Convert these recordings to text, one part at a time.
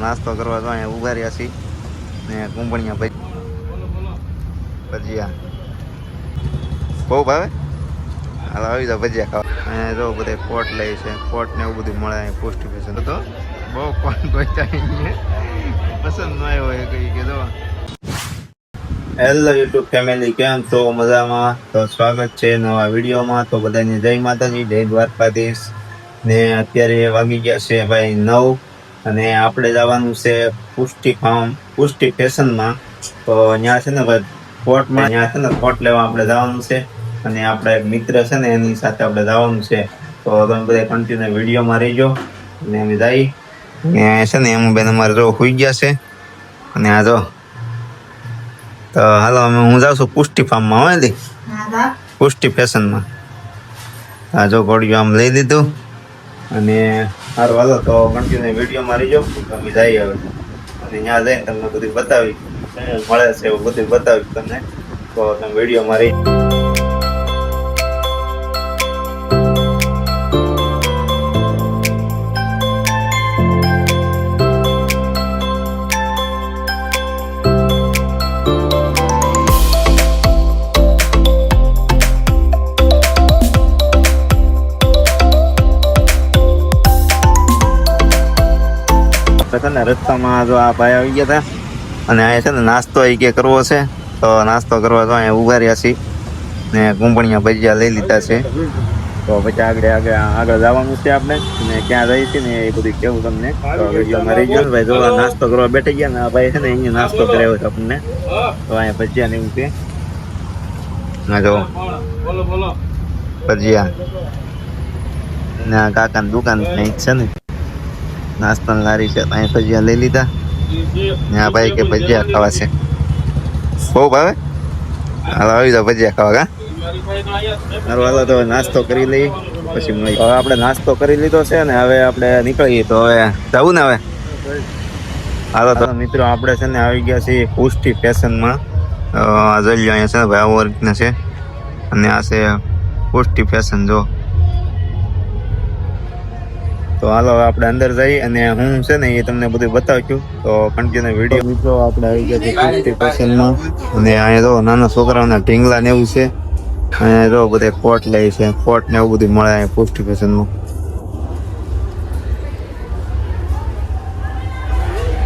નાસ્તો કરવા તો અહીંયા ઊભા રહ્યા છીએ. ને કુંભણિયા ભાઈ ભજીયા. બહુ ભાવે? હાલ, આવી જાવ ભજીયા ખાવા. અહીંયા જો બધે કોટ લે છે. કોટ ને એવું બધું મળે અહીંયા પોસ્ટ ફેશન તો બહુ કોણ ગોચા પસંદ ન આવ્યો હોય કઈ કે જો. હેલો યુટ્યુબ ફેમિલી કેમ છો? મજામાં? તો સ્વાગત છે નવા વિડીયોમાં. તો બધાને જય માતાજી, જય દ્વારકાધીશ. ને અત્યારે વાગી ગયા છે ભાઈ નવ. અને આપણે જવાનું છે પુષ્ટિ ફાર્મ પુષ્ટિ ફેશનમાં તો ત્યાં છે ને ભાઈ કોર્ટમાં ત્યાં છે ને કોર્ટ લેવા આપણે જવાનું છે. અને આપણા એક મિત્ર છે ને એની સાથે આપણે જવાનું છે. તો તમે બધા કન્ટિન્યુ વિડીયોમાં રહીજો. અને અમે જઈ ને છે ને એમ બેન અમારે જો હોઈ ગયા છે. અને આ જો તો હાલો અમે હું જાઉં છું પુષ્ટિ ફાર્મમાં હોય દી પુષ્ટિ ફેશનમાં આ જો ઘોડિયું આમ લઈ લીધું. અને સારું હાલો તો કન્ટિન્યુ વિડીયોમાં રહીજો. તમે જઈએ આવે અને ત્યાં જઈને તમને બધું બતાવી મળે છે એવું બધું બતાવી તમને. તો તમે વિડીયોમાં રહી તો છે ને રસ્તામાં જો આ ભાઈ આવી ગયા હતા અને અહીંયા છે ને નાસ્તો એ કે કરવો છે. તો નાસ્તો કરવા તો અહીંયા ઊભા રહ્યા છીએ. ને કુંભણિયા ભજીયા લઈ લીધા છે. તો પછી આગળ આગળ આગળ જવાનું છે આપણે. ને ક્યાં જઈએ છીએ ને એ બધું કેવું તમને. વિડીયોમાં રહી ગયો ભાઈ, જો નાસ્તો કરવા બેઠી ગયા ને આ ભાઈ છે ને અહીંયા નાસ્તો કરાવ્યો છે આપણને. તો અહીંયા ભજીયા ને એવું છે. ના જો ભજીયા. ને કાકાની દુકાન કંઈક છે ને. નાસ્તાની લારી છે ત્યાં ભજીયા લઈ લીધા. આ ભાઈ કે ભજીયા ખાવા છે. બહુ ભાવે? હાલો, આવી જાવ ભજીયા ખાવા કા સારું હાલો, તો નાસ્તો કરી લઈએ. પછી. હવે આપણે નાસ્તો કરી લીધો છે ને, હવે આપણે નીકળીએ. તો હવે જવું ને હવે? હાલો, તો મિત્રો, આપણે છે ને આવી ગયા છીએ પુષ્ટિ ફેશનમાં. જોઈ લો અહીંયા છે ભાઈ આવો છે. અને આ છે પુષ્ટિ ફેશન, જો. તો હાલો આપણે અંદર જઈ અને હું છે ને એ તમને બધું બતાવું તો કન્ટિન્યુ વીડિયો મિત્રો આપણે આવી ગયા છે ફિફ્ટી પર્સન્ટમાં અને અહીંયા જો નાના છોકરાઓના ઢીંગલા ને એવું છે. અહીંયા જો બધે કોટ લે છે કોટ ને એવું બધું મળે અહીંયા ફિફ્ટી પર્સન્ટમાં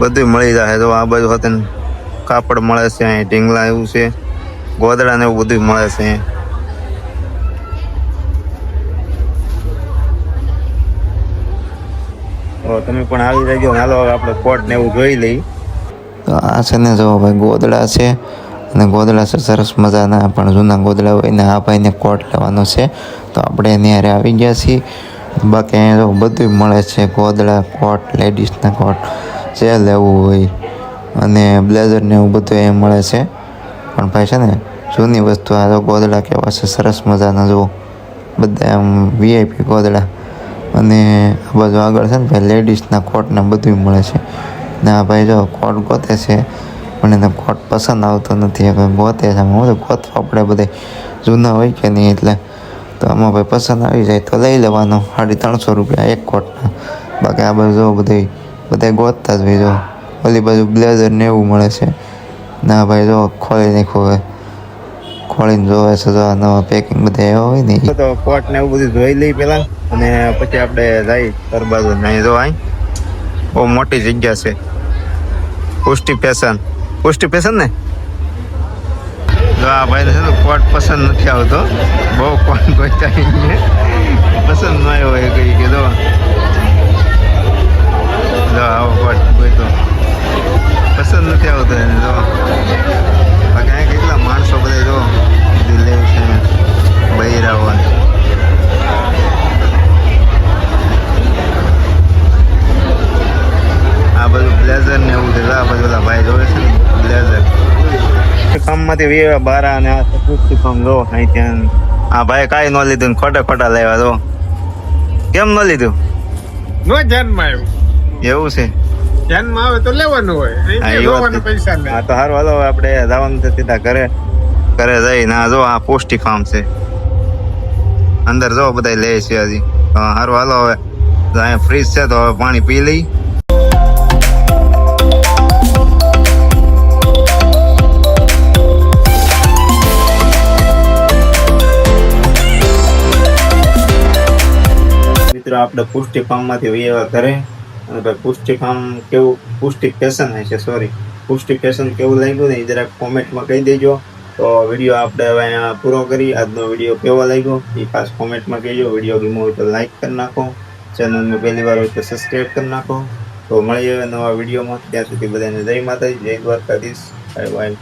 બધું મળી જાય તો આ બાજુ હતું કાપડ મળે છે અહીંયા ઢીંગલા એવું છે ગોદડા ને એવું બધું મળે છે. અહીંયા તમે પણ આવી જજો હાલો આપણે કોટ ને એવું જોઈ લઈ તો આ છે ને જો ભાઈ ગોદડા છે. અને ગોદડા છે, સરસ મજાના, પણ જૂના ગોદડા હોય ને આ ભાઈને કોટ લેવાનો છે. તો આપણે ત્યારે આવી ગયા છીએ. બાકી અહીંયા જો બધું મળે છે, ગોદડા કોટ લેડીઝના કોટ જે લેવું હોય. અને બ્લેઝર ને એવું બધું એ મળે છે. પણ ભાઈ છે ને, જૂની વસ્તુ આ તો ગોદડા કેવા છે, સરસ મજાના, જુઓ. બધા આમ વીઆઈપી ગોદડા. અને આ બાજુ આગળ છે ને ભાઈ લેડીઝના કોટ ને બધું મળે છે. ને આ ભાઈ જો કોટ ગોતે છે, પણ એને કોટ પસંદ આવતો નથી. ગોતે છે હું ગોતવા પડે બધે. જૂના હોય કે નહીં એટલે. તો આમાં ભાઈ પસંદ આવી જાય તો લઈ લેવાનો, સાડી ત્રણસો રૂપિયા એક કોટના. બાકી આ બાજુ જો બધે, બધા ગોતતા જ ભાઈ જો. ઓલી બાજુ બ્લેઝર ને એવું મળે છે. ના ભાઈ જો ખોલી નાખ્યું હવે. ખોલીને જોવે સજા નવા પેકિંગ બધા એવા હોય ને. તો કોટ ને એવું બધું જોઈ લઈ પેલા અને પછી આપણે જઈ તરબાજુ નહીં જો અહીં બહુ મોટી જગ્યા છે. પુષ્ટિ ફેશન પુષ્ટિ ફેશન ને? જો આ ભાઈ છે ને કોટ પસંદ નથી આવતો. બહુ કોણ કોઈ પસંદ ન આવ્યો હોય કઈ કીધો જો. આવો કોટ કોઈ કામમાંથી વીવે બારા અને આ સકૃતિ જો અહીં ત્યાં આ ભાઈ કાંઈ ન લીધું ને ખોટા ખોટા લેવા જો. કેમ ન લીધું? નો ધ્યાનમાં આવ્યું. એવું છે. ધ્યાનમાં આવે તો લેવાનું હોય. હા. પૈસા તો હારું હાલો હવે આપણે જવાનું છે સીધા ઘરે. ઘરે જઈને આ જો આ પૌષ્ટિક ફાર્મ છે. અંદર જો બધા લે છે હજી. હા સારું હાલો હવે. અહીંયા ફ્રીજ છે તો હવે પાણી પી લઈ. મિત્રો, આપણે પુષ્ટિ ફાર્મમાંથી વૈયા ઘરે. અને ભાઈ, પુષ્ટિ ફાર્મ કેવું, પુષ્ટિ ફેશન હશે સોરી પુષ્ટિ ફેશન કેવું લાગ્યું ને જરાક કોમેન્ટમાં કહી દેજો. તો વીડિયો આપણે હવે અહીંયા પૂરો કરી. આજનો વીડિયો કેવો લાગ્યો એ ખાસ કોમેન્ટમાં કહેજો. વીડિયો ગમ્યો હોય તો લાઇક કરી નાખો. ચેનલમાં પહેલી વાર હોય તો સબસ્ક્રાઈબ કરી નાખો. તો મળીએ નવા વિડીયોમાં. ત્યાં સુધી બધાને જય માતાજી, જય દ્વારકાધીશ. Bye bye